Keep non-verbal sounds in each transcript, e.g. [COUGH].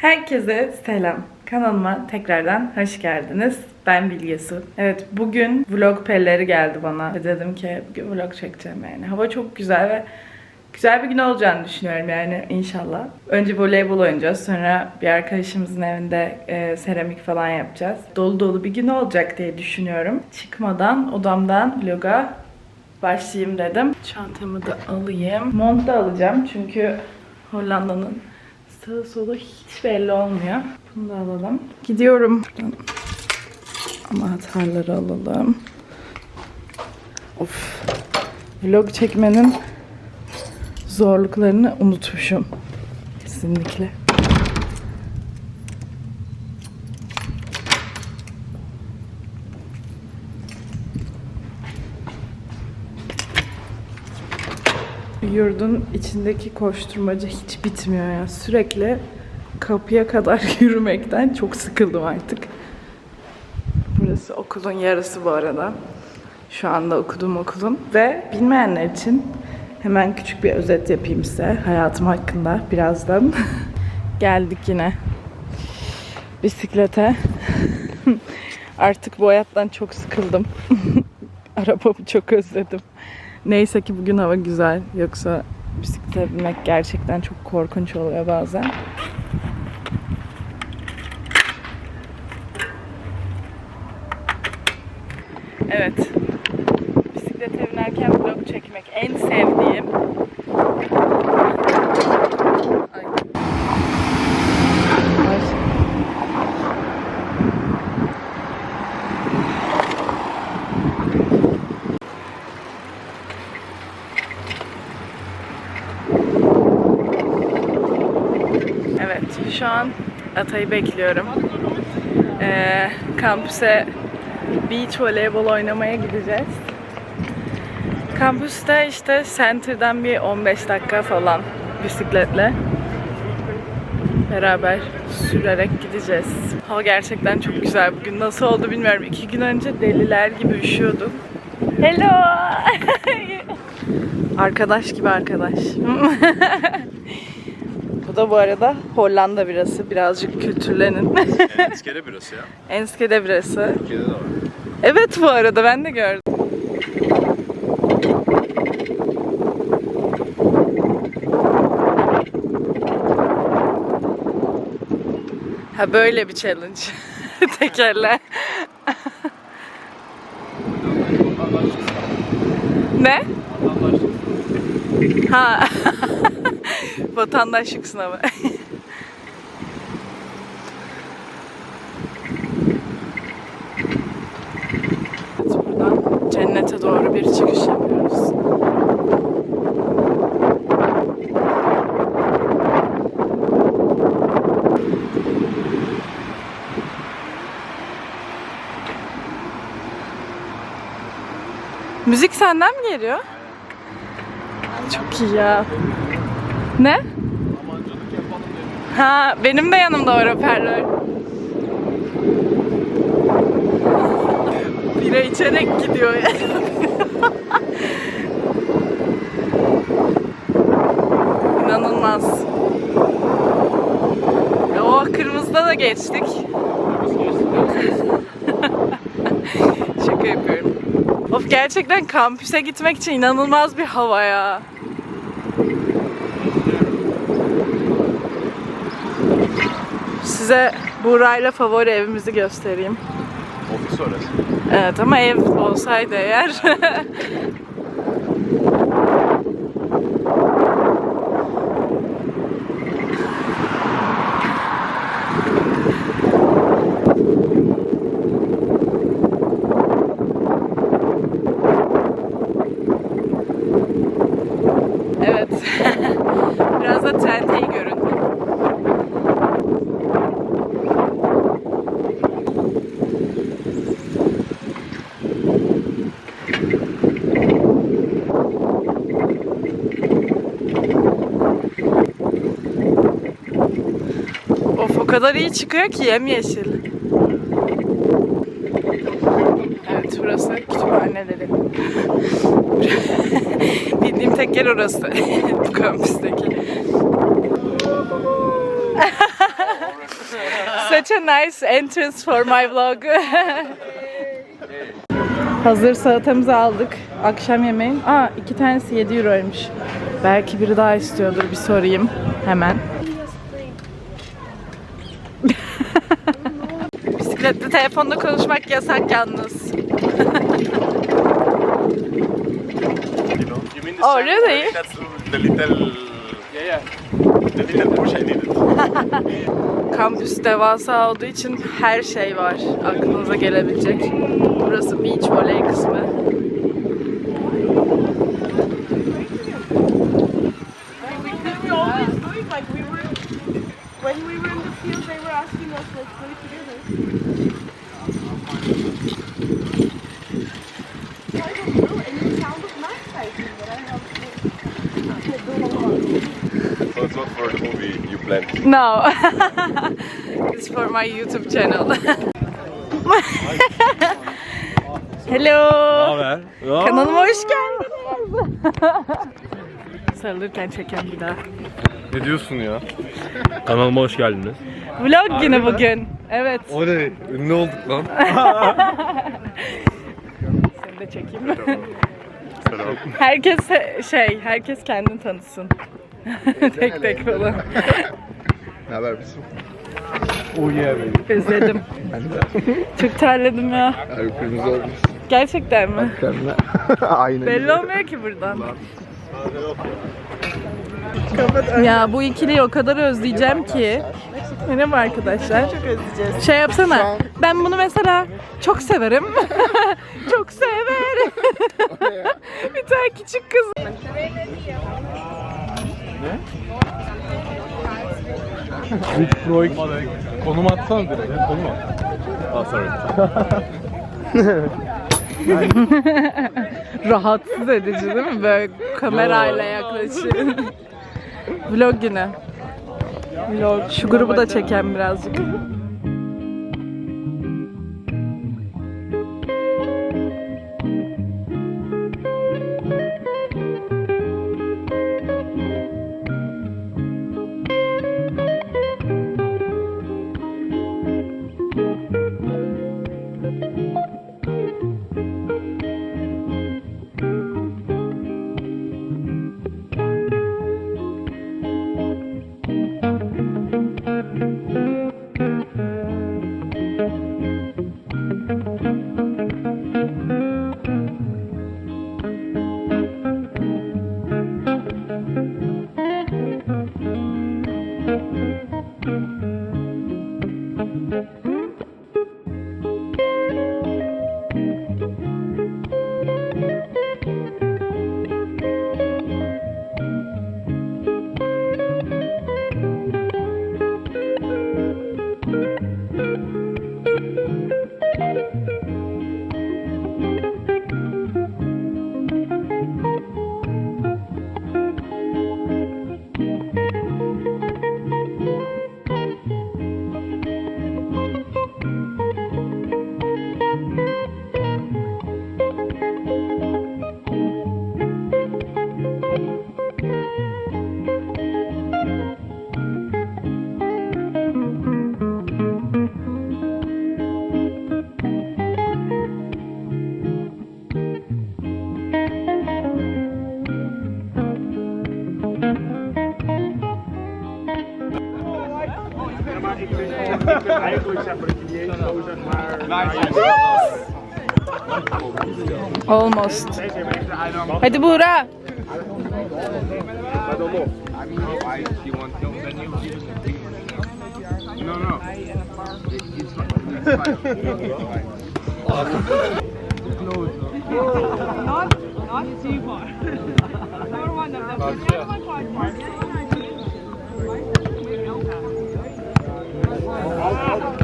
Herkese selam. Kanalıma tekrardan hoş geldiniz. Ben Bilgesu. Evet bugün vlog pelleri geldi bana. Dedim ki bugün vlog çekeceğim yani. Hava çok güzel ve güzel bir gün olacağını düşünüyorum yani inşallah. Önce voleybol oynayacağız. Sonra bir arkadaşımızın evinde e, seramik falan yapacağız. Dolu dolu bir gün olacak diye düşünüyorum. Çıkmadan odamdan vloga başlayayım dedim. Çantamı da alayım. Mont da alacağım çünkü Hollanda'nın sağı solu hiç belli olmuyor. Bunu da alalım. Gidiyorum. Buradan Anahtarları alalım. Of. Vlog çekmenin zorluklarını unutmuşum. Kesinlikle. Yurdun içindeki koşturmaca hiç bitmiyor ya. Sürekli kapıya kadar [LAUGHS] yürümekten çok sıkıldım artık. Burası okulun yarısı bu arada. Şu anda okuduğum okulum. Ve bilmeyenler için hemen küçük bir özet yapayım size hayatım hakkında birazdan. [LAUGHS] Geldik yine bisiklete. [LAUGHS] Artık bu hayattan çok sıkıldım. Arabamı çok özledim. Neyse ki bugün hava güzel. Yoksa bisiklete binmek gerçekten çok korkunç oluyor bazen. Evet. Bisiklete binerken vlog çekmek en sevdiğim. Ay. Ay. Evet, şu an Atay'ı bekliyorum. Ee, kampüse beach voleybol oynamaya gideceğiz. Kampüste işte Center'dan bir 15 dakika falan bisikletle beraber sürerek gideceğiz. Hava gerçekten çok güzel bugün. Nasıl oldu bilmiyorum. İki gün önce deliler gibi üşüyordum. Hello! [LAUGHS] arkadaş gibi arkadaş. [LAUGHS] Da bu arada Hollanda birası. Birazcık kültürlenin. İskele [LAUGHS] birası ya. Enskede birası. Türkiye'de de var. Evet bu arada ben de gördüm. Ha böyle bir challenge. [LAUGHS] Tekerle. ne? Ha. [LAUGHS] Vatandaşlık sınavı. Evet, buradan cennete doğru bir çıkış yapıyoruz. Müzik senden mi geliyor? Çok iyi ya. Ne? Ha, benim de yanımda var hoparlör. Bira içerek gidiyor ya. [LAUGHS] İnanılmaz. Ya, O kırmızıda da geçtik. [LAUGHS] Şaka yapıyorum. Of gerçekten kampüse gitmek için inanılmaz bir hava ya. Size Buğra'yla favori evimizi göstereyim. Ofis orası. Evet ama ev olsaydı eğer. [LAUGHS] evet. Biraz da tenteyi görün. Of o kadar iyi çıkıyor ki yemyeşil. Evet burası kütüphaneleri. [LAUGHS] Bildiğim tek yer orası. [LAUGHS] Bu kampüsteki. [LAUGHS] Such a nice entrance for my vlog. Hazır salatamızı aldık. Akşam yemeği. Aa iki tanesi 7 euroymuş. Belki biri daha istiyordur. Bir sorayım hemen. Bisikletli telefonda konuşmak yasak yalnız. You mean the Oh, really? one? That's the little... Yeah, yeah. The little push I needed. Kampüs devasa olduğu için her şey var aklınıza gelebilecek. Burası beach voley kısmı. we always do it like we were when we were in the field they were asking us let's do it together I don't know and it sounded nice I think but I have So it's not for the movie you planned. No. [LAUGHS] It's for my YouTube channel. [LAUGHS] Hello. haber? Kanalıma hoş geldiniz. [LAUGHS] Sarılırken çeken bir daha. Ne diyorsun ya? Kanalıma hoş geldiniz. Vlog günü bugün. Evet. O ne? Ünlü olduk lan. Seni de çekeyim. herkes şey, herkes kendini tanısın. tek tek falan. Ne haber bizim? Oh yeah baby. Özledim. Çok terledim ya. Abi kırmızı olmuş. Gerçekten mi? Kendine. [LAUGHS] Aynen. Belli olmuyor ki buradan. Ya bu ikiliyi o kadar özleyeceğim ki. Benim arkadaşlar. Çok özleyeceğiz. Şey yapsana. Ben bunu mesela çok severim. [LAUGHS] çok severim. [LAUGHS] bir tane küçük kız. Rich Freud. Konum atsana direkt. Konum at. Ah sorry. [LAUGHS] Rahatsız edici değil mi? Böyle kamerayla yaklaşıyor. Vlog günü. Vlog. Şu grubu da çeken birazcık. Almost. Hey, Buğra. No, no. Not, not too far. not one of them. Not one part. I'll, I'll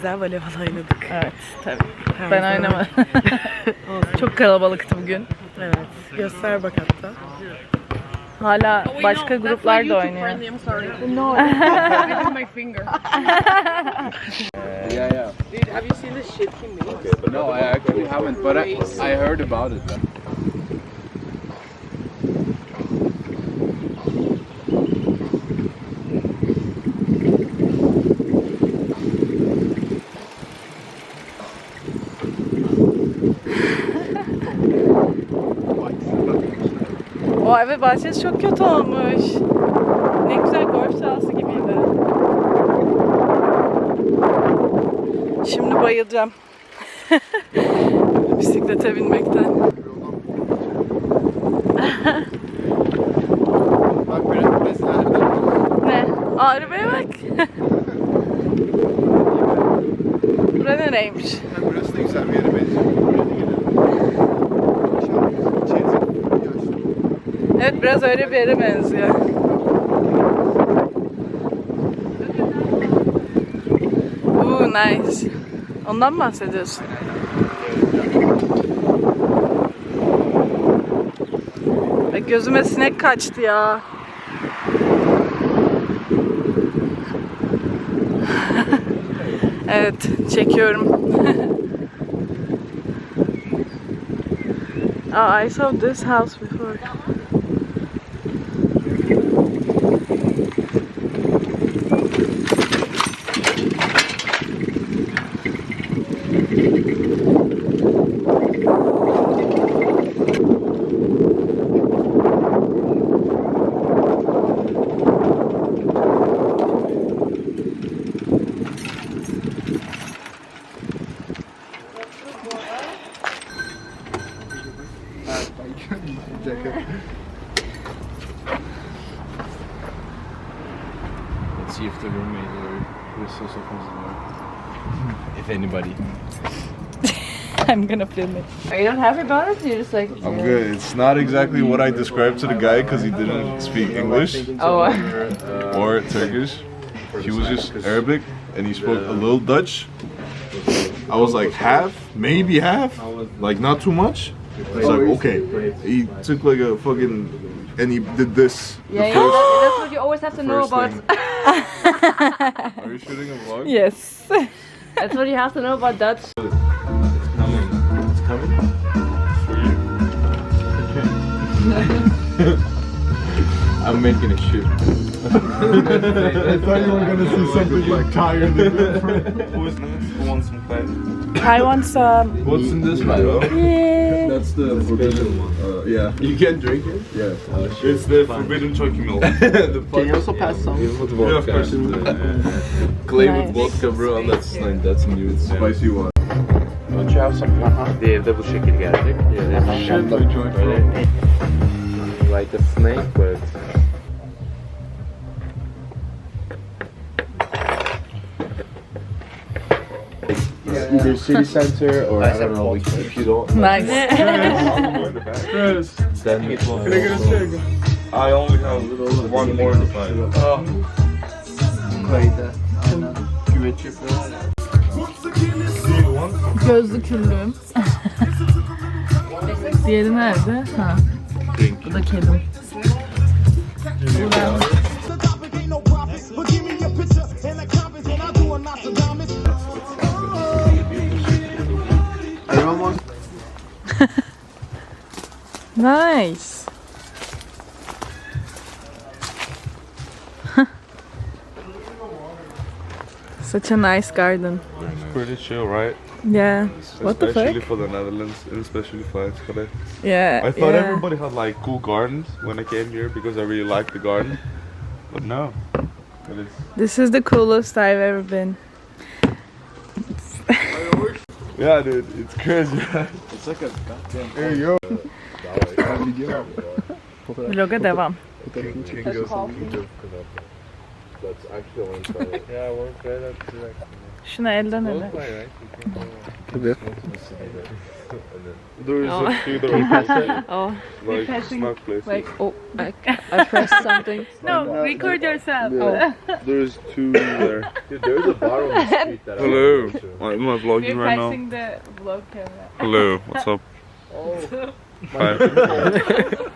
güzel voleybol oynadık. Evet tabii. Ben oynamadım. [LAUGHS] Çok kalabalıktı bugün. Evet. Göster bak hatta. Hala başka gruplar da oynuyor. [LAUGHS] No, [LAUGHS] I did my finger. Yeah, yeah. Dude, have you seen this shit he made? No, I actually haven't, but I, I heard about it. Though. O evet bahçesi çok kötü olmuş. Ne güzel golf sahası gibiydi. Şimdi bayılacağım. [LAUGHS] Bisiklete binmekten. Bak biraz Ne? Aa, arabaya bak. [LAUGHS] Bura nereymiş? burası da güzel bir yere Evet biraz öyle bir yere benziyor. Ooh nice. Ondan mı bahsediyorsun? Ay, gözüme sinek kaçtı ya. [LAUGHS] evet, çekiyorum. [LAUGHS] oh, I saw this house before. Gonna film it. You don't have about it? You're just like. I'm good. It's not exactly what I described to the guy because he didn't speak English Oh. or Turkish. He was just Arabic and he spoke a little Dutch. I was like half, maybe half, like not too much. He's like okay. He took like a fucking and he did this. Yeah, yeah. first- That's what you always have to know about. thing. [LAUGHS] Are you shooting a vlog? Yes. That's what you have to know about Dutch. It's coming. For you. [LAUGHS] I'm making a shoot. I thought you were gonna see something entirely different. Who is next? Who wants some class? I want some. What's in this bottle? Yeah. That's the forbidden one. Uh, yeah. You can't drink it? Yeah. It's the forbidden turkey milk. [LAUGHS] Can you also pass some? With Yeah, of vodka. course. Clay Nice. with vodka bro, that's like, that's new. It's Spicy one. Don't you have some? Bir evde bu şekil gelecek. Böyle like a snake but Either city center or I don't know. If you don't. Nice. then I only have one more to find. Koyda. Aynen. Güveç yapıyorlar ya. Gözlü küllüğüm. Diğeri nerede? Ha. Bu da kedim. Everyone wants [LAUGHS] Nice. [LAUGHS] Such a nice garden. Pretty chill, right? Yeah. What the especially fuck? for the Netherlands and especially for Enschede. Yeah. I thought yeah. everybody had like cool gardens when I came here because I really liked the garden. But no. It is This is the coolest I've ever been. [LAUGHS] Yeah dude, it's crazy, right? Hey yo. [LAUGHS] Vloga devam. that's actually one side. Yeah, one side that's like Şunu elden ele. Right, right? Tabii. There is a few that are [LAUGHS] [LAUGHS] Oh, like passing, snack places. like oh, I, I pressed [LAUGHS] something. No, record yourself. There's two there. Dude, there's a bar on the street that I Hello. wanna go to. Am I vlogging We're right now? passing the vlog camera. Hello, what's up? Five.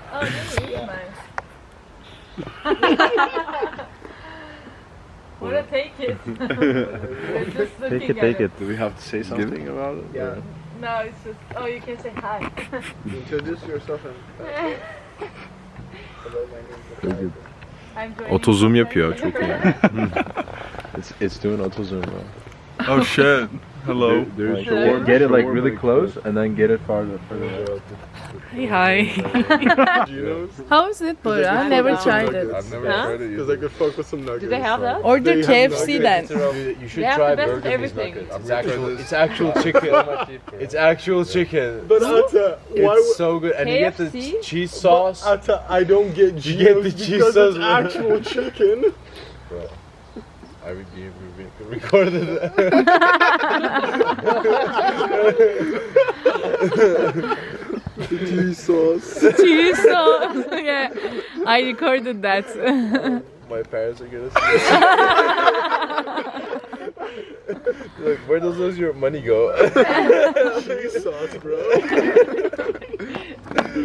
Wanna take it? [LAUGHS] [LAUGHS] Take it, take it. Do we have to say something about it? Yeah. No, it's just, oh you can say hi. [LAUGHS] Introduce yourself and I'm joining Auto zoom you. yapıyor çok iyi. it's it's doing auto zoom. Oh shit. Hello. There's Hello. get it like really close and then get it farther. further. Hey, hi. [LAUGHS] How is it, Bora? Never tried it. I've never Huh? tried it Because I could fuck with some nuggets. Do they have that? Order They have KFC then. You should They have try the best Burger Me's everything. nuggets. It's I'm actual, [LAUGHS] it's actual chicken. it's actual chicken. But Atta, why It's would... so good, and you get the KFC? cheese sauce. Atta, I don't get You get the Geno's cheese because sauce, it's man. actual [LAUGHS] chicken. I re- re- re- recorded it. Cheese sauce. Cheese sauce. yeah, I recorded that. [LAUGHS] My parents are gonna see this. [LAUGHS] [LAUGHS] like, where does those your money go? cheese sauce, bro.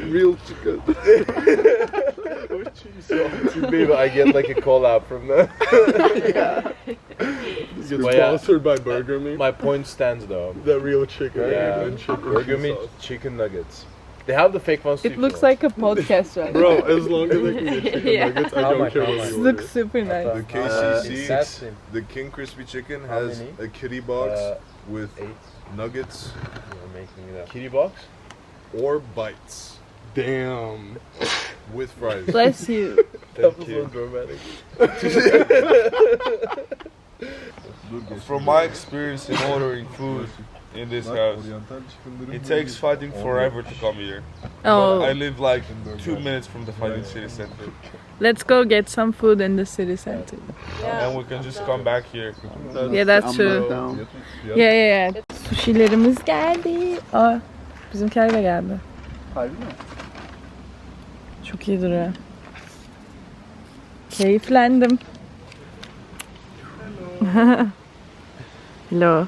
Real chicken. With cheese sauce. Maybe I get like a call out from them. It's Well, yeah. sponsored by Burger Me. My point stands though. the real chicken. Yeah, and chicken Burger cheese Me sauce. chicken nuggets. They have the fake ones too. It looks like a podcast right. Bro, as long as I can get chicken Yeah. nuggets, I How don't care how what It looks super nice. The KCC, That's the King Crispy Chicken has a kitty box Uh, with eight. nuggets You're making it up. Kitty box. or bites Damn. with fries. Bless you. [LAUGHS] That was you. so dramatic. [LAUGHS] From my experience in ordering food in this house, it takes fighting forever to come here. But I Oh, live like two minutes from the fighting city center, let's go get some food in the city center. and we can just come back here. Yeah, that's true. Yeah, yeah, yeah. Sushilerimiz geldi. Aa, bizimkiler de geldi. Harbi mi? Çok iyi duruyor. Keyiflendim. [LAUGHS] Hello. Hello.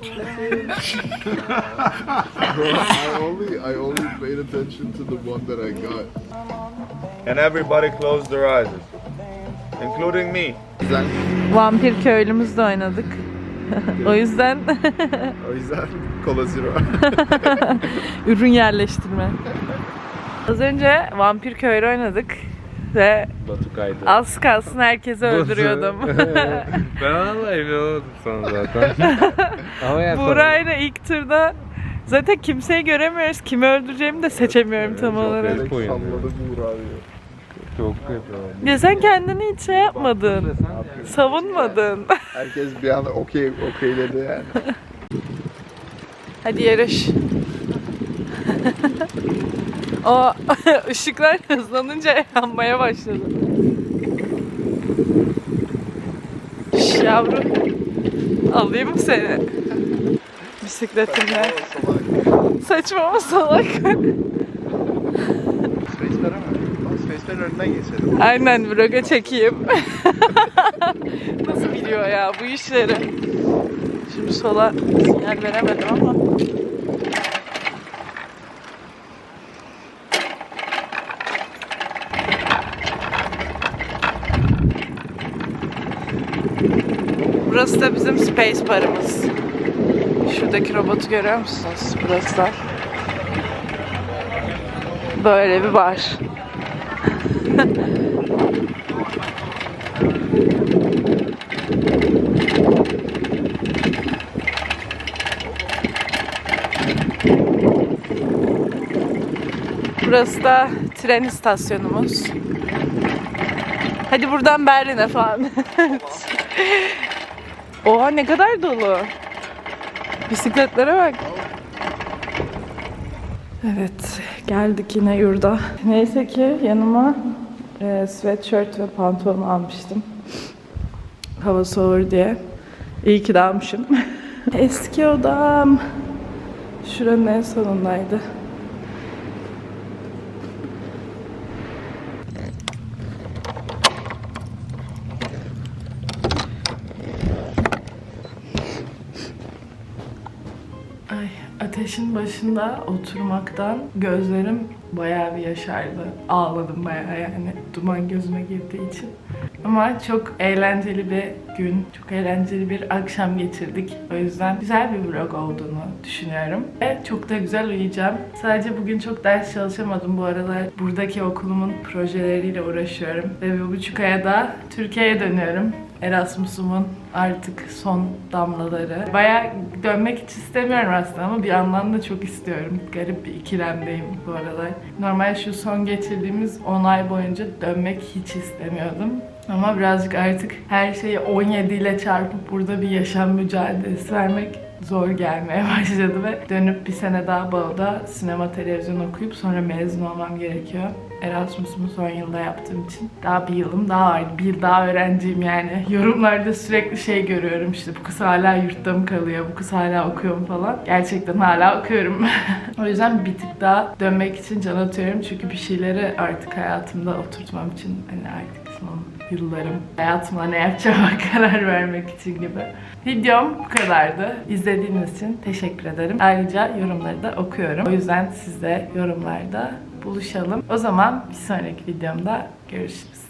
Bro, I only, I only paid attention to the one that I got. And everybody closed their eyes, including me. Vampir köylümüzle oynadık. [LAUGHS] o yüzden O yüzden Cola Zero. [LAUGHS] ürün yerleştirme. Az önce vampir köylü oynadık ve Batu kaydı. az kalsın herkesi öldürüyordum. [LAUGHS] ben vallahi inanamadım sana zaten. [LAUGHS] Ama yani Burayla ilk turda zaten kimseyi göremiyoruz. Kimi öldüreceğimi de seçemiyorum tam olarak. oyun. Salladı Buğra abi. Çok kötü. Ya sen kendini hiç şey yapmadın. Savunmadın. [LAUGHS] Herkes bir anda okey okeyledi yani. Hadi yarış. O [LAUGHS] ışıklar hızlanınca yanmaya başladı. Şş, yavrum. Alayım seni? Bisikletimle. Saçma mı salak? Spacebar önünden geçelim. Aynen vloga çekeyim. [LAUGHS] Nasıl biliyor ya bu işleri? Şimdi sola sinyal veremedim ama. Burası da bizim space barımız. Şuradaki robotu görüyor musunuz? Burası da. Böyle bir bar. Burası da tren istasyonumuz. Hadi buradan Berlin'e falan. [LAUGHS] Oha ne kadar dolu. Bisikletlere bak. Evet, geldik yine yurda. Neyse ki yanıma e, sweatshirt ve pantolon almıştım. Hava soğur diye. İyi ki de almışım. [LAUGHS] Eski odam. Şuranın en sonundaydı. Ay, ateşin başında oturmaktan gözlerim bayağı bir yaşardı. Ağladım bayağı yani duman gözüme girdiği için. Ama çok eğlenceli bir gün, çok eğlenceli bir akşam geçirdik. O yüzden güzel bir vlog olduğunu düşünüyorum. Ve çok da güzel uyuyacağım. Sadece bugün çok ders çalışamadım bu aralar. Buradaki okulumun projeleriyle uğraşıyorum. Ve bir buçuk aya da Türkiye'ye dönüyorum. Erasmus'umun artık son damlaları. Bayağı dönmek hiç istemiyorum aslında ama bir yandan da çok istiyorum. Garip bir ikilemdeyim bu aralar. Normal şu son geçirdiğimiz 10 ay boyunca dönmek hiç istemiyordum. Ama birazcık artık her şeyi 17 ile çarpıp burada bir yaşam mücadelesi vermek zor gelmeye [LAUGHS] başladı ve dönüp bir sene daha Bağda sinema televizyon okuyup sonra mezun olmam gerekiyor. Erasmus'umu son yılda yaptığım için daha bir yılım daha var. Bir daha öğrenciyim yani. [LAUGHS] Yorumlarda sürekli şey görüyorum işte bu kız hala yurtta mı kalıyor, bu kız hala okuyor mu falan. Gerçekten hala okuyorum. [LAUGHS] o yüzden bir tık daha dönmek için can atıyorum çünkü bir şeyleri artık hayatımda oturtmam için hani artık son yıllarım hayatımda ne yapacağıma [LAUGHS] karar vermek için gibi. Videom bu kadardı. İzlediğiniz için teşekkür ederim. Ayrıca yorumları da okuyorum. O yüzden siz de yorumlarda buluşalım. O zaman bir sonraki videomda görüşürüz.